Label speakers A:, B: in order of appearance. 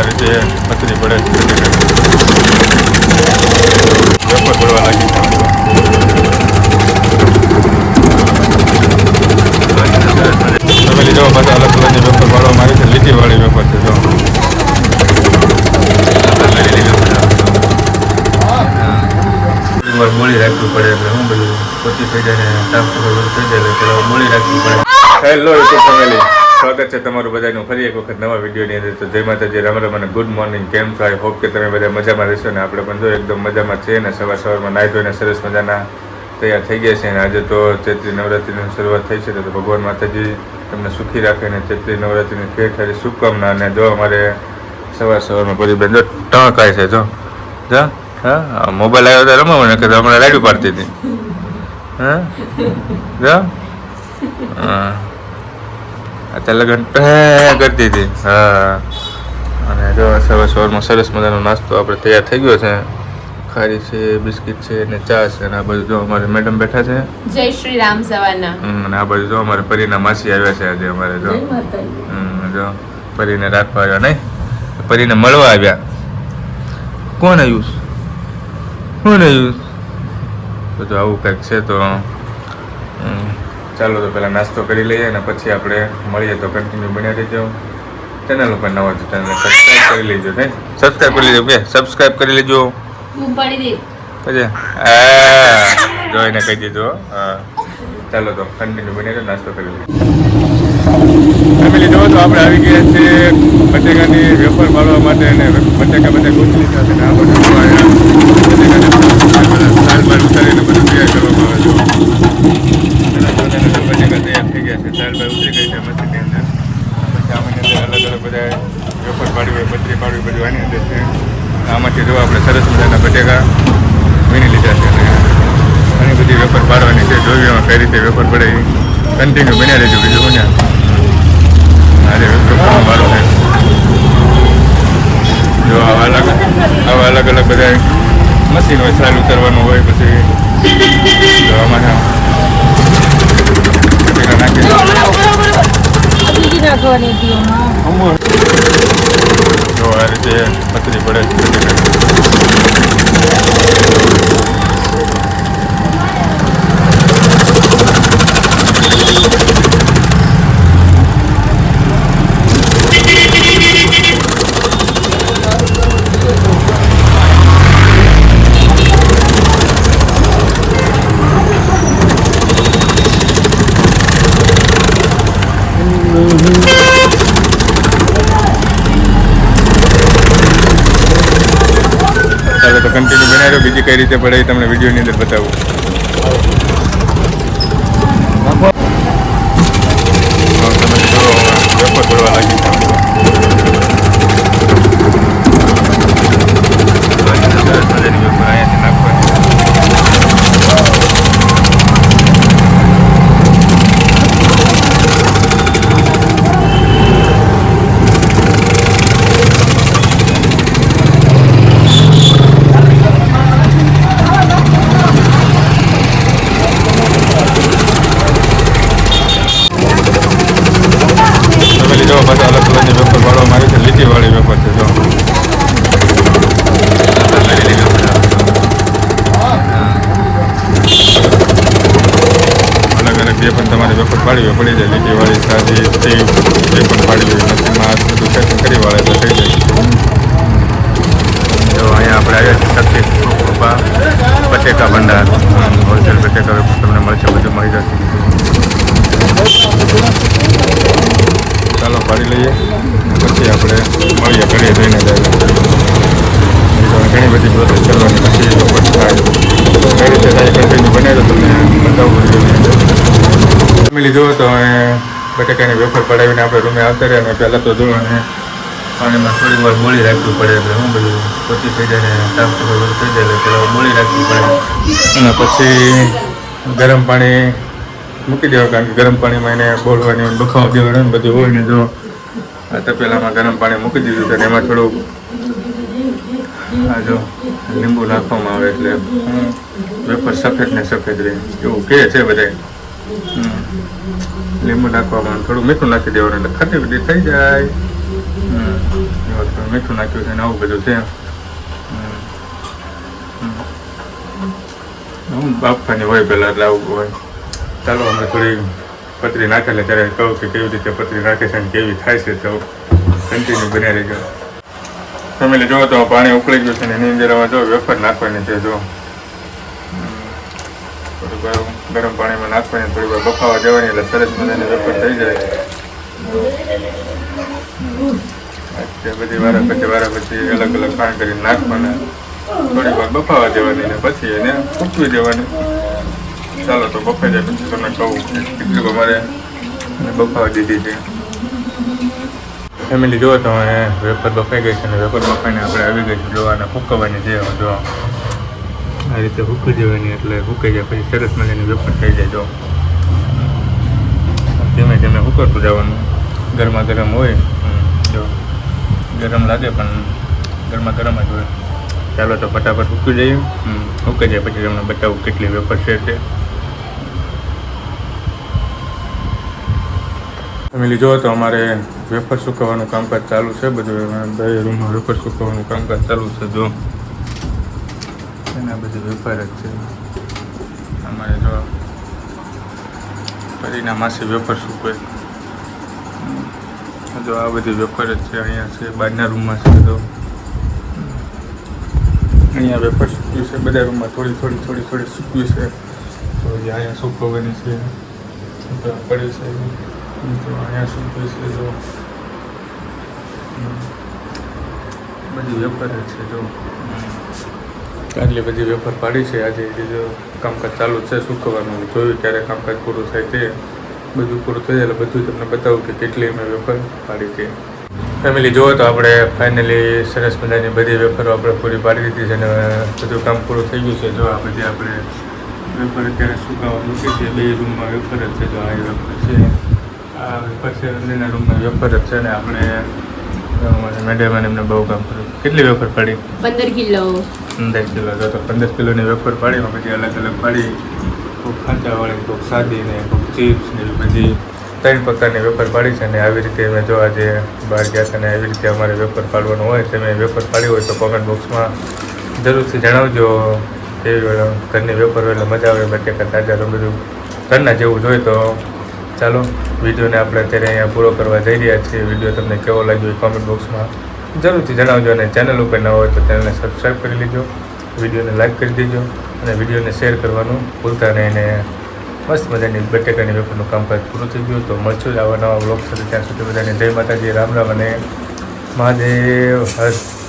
A: આ રીતે પથરી પડે. વેપર પડવા લાગી. તમે જો પાછા અલગ કલરની વેપર પાડવામાં આવે છે. લીટીવાળી વેપર છે, જો. મોળી રાખવી પડે એટલે હું બધું પોતી થઈ જાય ને સાફ સફાઈ થઈ જાય એટલે મોળી રાખવી પડે. હેલો યુટ્યુબ ફેમિલી સ્વાગત છે તમારું બધાનું. ફરી એક વખત નવા વિડીયોની અંદર. તો જય માતાજી, રામ રામ અને ગુડ મોર્નિંગ કેમ છો? આઈ હોપ કે તમે બધા મજામાં રહેશો ને આપણે પણ જો એકદમ મજામાં છે ને સવાર સવારમાં નાહી ધોઈને સરસ મજાના તૈયાર થઈ ગયા છે. અને આજે તો ચૈત્રી નવરાત્રિની શરૂઆત થઈ છે. તો ભગવાન માતાજી તમને સુખી રાખે ને ચૈત્રી નવરાત્રિની ખેર ખારી શુભકામના અને જો અમારે સવાર સવારમાં પછી બેન જો ટણકાય છે, જો. જા. હા? મોબાઈલ આવ્યો તો રમવા મને કે હમણાં રાડ્યું પાડતી હતી. હા? જા. હા. અત્યારે લગન કરતી હતી હા. અને જો સવાર સવારમાં સરસ મજાનો નાસ્તો આપણે તૈયાર થઈ ગયો છે. ખારી છે બિસ્કિટ છે અને ચા છે અને આ બાજુ જો અમારે મેડમ બેઠા છે.
B: જય શ્રી રામ સવારના.
A: હમ, અને આ બાજુ જો અમારે પરીના માસી આવ્યા છે આજે અમારે જો. હમ, જો પરીને રાખવા આવ્યા નહીં. પરીને મળવા આવ્યા. કોણ આવ્યું? કોણ આવ્યું? તો જો આવું કંઈક છે તો ચાલો તો પહેલાં નાસ્તો કરી લઈએ અને પછી આપણે મળીએ. તો કન્ટિન્યુ બન્યા રહેજો. ચેનલ ઉપર નવા છો ચેનલ સબસ્ક્રાઈબ કરી લેજો નહીં સબસ્ક્રાઈબ કરી લેજો બે. સબસ્ક્રાઈબ કરી લેજો.
B: બૂમ પાડી દે
A: પછી? હા. જોઈને કહી દેજો હા. ચાલો તો કન્ટિન્યુ બની રહ્યો નાસ્તો કરી લઈએ. ફેમિલી જોવો તો આપણે આવી ગયા છીએ બટેકાની વેફર પાડવા માટે અને બટેકા બધા ગોઠવી સાથે આ બધું બટેકાને બાર ઉતારીને બધું તૈયાર કરવામાં આવે છે નાના નાના બટેકા તૈયાર છે બાર ઉતરી ગઈ છે મસ્જિદની અંદર. પછી આમાંની અંદર અલગ અલગ બધા વેફર પાડવી હોય પતરી પાડવી બધું આની અંદર છે. આમાંથી જો આપણે સરસ મજાના બટેકા વીણી લીધા છે અને ઘણી બધી વેફર પાડવાની છે. જોઈએ એમાં કઈ રીતે વેફર પડે એ કન્ટિન્યુ બન્યા રહેજો બીજું ને અરે વેફરનો વારો થાય. જો આવા અલગ આવા અલગ અલગ બધા મશીન હોય, સાલ ઉતરવાનું હોય, પછી જોવા આમાં છે. બટેકા નાખી જો આ રીતે પતરી પડે તો કન્ટિન્યુ બનાવી રહ્યો બીજી કઈ રીતે પડે એ તમને વિડીયોની અંદર બતાવું. તમે જોડો વેફર પડવા લાગી છે. સરસ મજાની વેફર અહીંયાથી નાખવાની તમે લીધો પાછા અલગ કલરની વેફર પાડવામાં આવી છે લીટીવાળી વેફર છે જો અલગ અલગ જે હોય પડી જાય લીટીવાળી સાદી તે જે પણ હોય મશીનમાં આ બધું સેટિંગ કરી વાળે તો થઈ જાય. જો અહીંયા આપણે આવ્યા છીએ શક્તિ કૃપા બટેકા ભંડાર. હોલસેલ બટેકા તમને મળશે બધું મળી જશે. ચાલો પાડી લઈએ. પછી આપણે મળીએ ઘરે જઈને જાય ઘણી બધી પ્રોસેસ કરવાની પછી કઈ રીતે થાય કન્ટિન્યુ બને તો તમને બતાવું ફેમિલી લીધું તો અમે બટેકાની વેફર પડાવીને આપણે રૂમે આવતા રહ્યા અને પહેલાં તો જુઓ અને પાણીમાં થોડીક વાર બોળી રાખવી પડે એટલે હું બધું પછી થઈ જાય ને સાફ સફાઈ બધું થઈ જાય એટલે બોળી રાખવી પડે અને પછી ગરમ પાણી મૂકી દેવા કારણ કે ગરમ પાણીમાં એને બોલવાની બખાવ દેવાનું બધું હોય ને જો આ તપેલામાં ગરમ પાણી મૂકી દીધું અને એમાં થોડું આ જો લીંબુ નાખવામાં આવે એટલે વેફર સફેદ ને સફેદ રહે એવું કહે છે બધાય. લીંબુ નાખવામાં થોડું મીઠું નાખી દેવાનું એટલે ખાટી બધી થઈ જાય. મીઠું નાખ્યું છે ને આવું બધું છે. હું બાફવાની હોય પહેલાં એટલે આવું હોય. ચાલો, અમે થોડી પતરી નાખેલે ત્યારે કહું કે કેવી રીતે પતરી નાખે છે અને કેવી થાય છે તો કન્ટિન્યુ બન્યા રહેજો. ફેમિલી જોવો તો પાણી ઉકળી ગયું છે ને એની અંદર હવે જો વેફર નાખવાની છે જો ગરમ પાણીમાં નાખવાની થોડી વાર બફાવા જવાની એટલે સરસ મજાની વેફર થઈ જાય. બધી વારા પછી વારા પછી અલગ અલગ પાણી કરીને નાખવાના. થોડી વાર બફાવા દેવાની ને પછી એને ફૂટવી દેવાની. ચાલો તો બફાઈ જાય પછી તમને કહું કે કેટલી અમારે બફાવા દીધી છે. ફેમિલી જુઓ તો વેપર બફાઈ ગઈ છે અને વેપર બફાઈને આપણે આવી ગઈ છે. જોવાને ફૂંકવાની છે જો આ રીતે ફૂકી દેવાની એટલે ફૂકાઈ જાય પછી સરસ મજાની વેફર થઈ જાય જો. ધીમે ધીમે ફૂકરતું જવાનું. ગરમા ગરમ હોય જો. ગરમ લાગે પણ ગરમા ગરમ જ હોય. ચાલો તો ફટાફટ ફૂકી જઈએ. હમ, જાય પછી તમને બતાવું કેટલી વેફર છે તે. ફેમિલી જો તો અમારે વેફર સુકવવાનું કામકાજ ચાલુ છે. બધું બે રૂમમાં વેફર સુકવવાનું કામકાજ ચાલુ છે જો. એના બધી વેપાર જ છે. અમારે તો પરીના માસે વેપાર સૂકવે જો આ બધી વેપાર જ છે, અહીંયા છે, બહારના રૂમમાં છે તો અહીંયા વેપાર સૂકવ્યું છે, બધા રૂમમાં થોડી થોડી થોડી થોડી સૂકવી છે. તો અહીંયા સૂકવવાની છે પડે છે. તો અહીંયા સૂકવે છે, જો. બધી વેપાર જ છે, જો. આટલી બધી વેફર પાડી છે. આજે કામકાજ ચાલુ છે, સૂકવવાનું. જોયું ક્યારે કામકાજ પૂરું થાય તે બધું પૂરું થઈ એટલે બધું તમને બતાવું કે કેટલી અમે વેફર પાડી છે ફેમિલી જુઓ તો આપણે ફાઇનલી સરસ મજાની બધી વેફરો આપણે પૂરી પાડી દીધી છે અને બધું કામ પૂરું થઈ ગયું છે. જો આ બધી આપણે વેફર અત્યારે સુકાવા મૂકી છે. બે રૂમમાં વેફર જ છે. જો આ વેફર છે. આ વેફર છે અંદરના રૂમમાં વેફર જ છે ને આપણે મેડમ એમને બહુ કામ કર્યું. કેટલી વેફર પાડી?
B: પંદર કિલો.
A: પંદર કિલો. તો પંદર કિલોની વેફર પાડી પછી અલગ અલગ પાડી. કોઈક ખાંચાવાળી કોઈક સાદી ને કોઈક ચિપ્સ ને બધી ત્રણ પ્રકારની વેફર પાડી છે. અને આવી રીતે અમે જો આજે બહાર ગયા હતા ને આવી રીતે અમારે વેફર પાડવાનું હોય તમે વેફર પાડી હોય તો કોમેન્ટ બોક્સમાં જરૂરથી જણાવજો. કેવી ઘરની વેફર એટલે મજા આવે બટેકા તાજા તો બધું ઘરના જેવું જોઈએ તો ચાલો, વિડીયોને આપણે અત્યારે અહીંયા પૂરો કરવા જઈ રહ્યા છીએ. વીડિયો તમને કેવો લાગ્યો એ કોમેન્ટ બોક્સમાં જરૂરથી જણાવજો અને ચેનલ ઉપર ન હોય તો ચેનલને સબસ્ક્રાઈબ કરી લેજો. વિડીયોને લાઈક કરી દેજો અને વિડીયોને શેર કરવાનું ભૂલતા નહીં અને મસ્ત મજાની બટેકાની વેપારનું કામકાજ પૂરું થઈ ગયું તો મળશું જ આવા નવા બ્લોગ સાથે. ત્યાં સુધી બધાને જય માતાજી, રામ રામ અને મહાદેવ, હર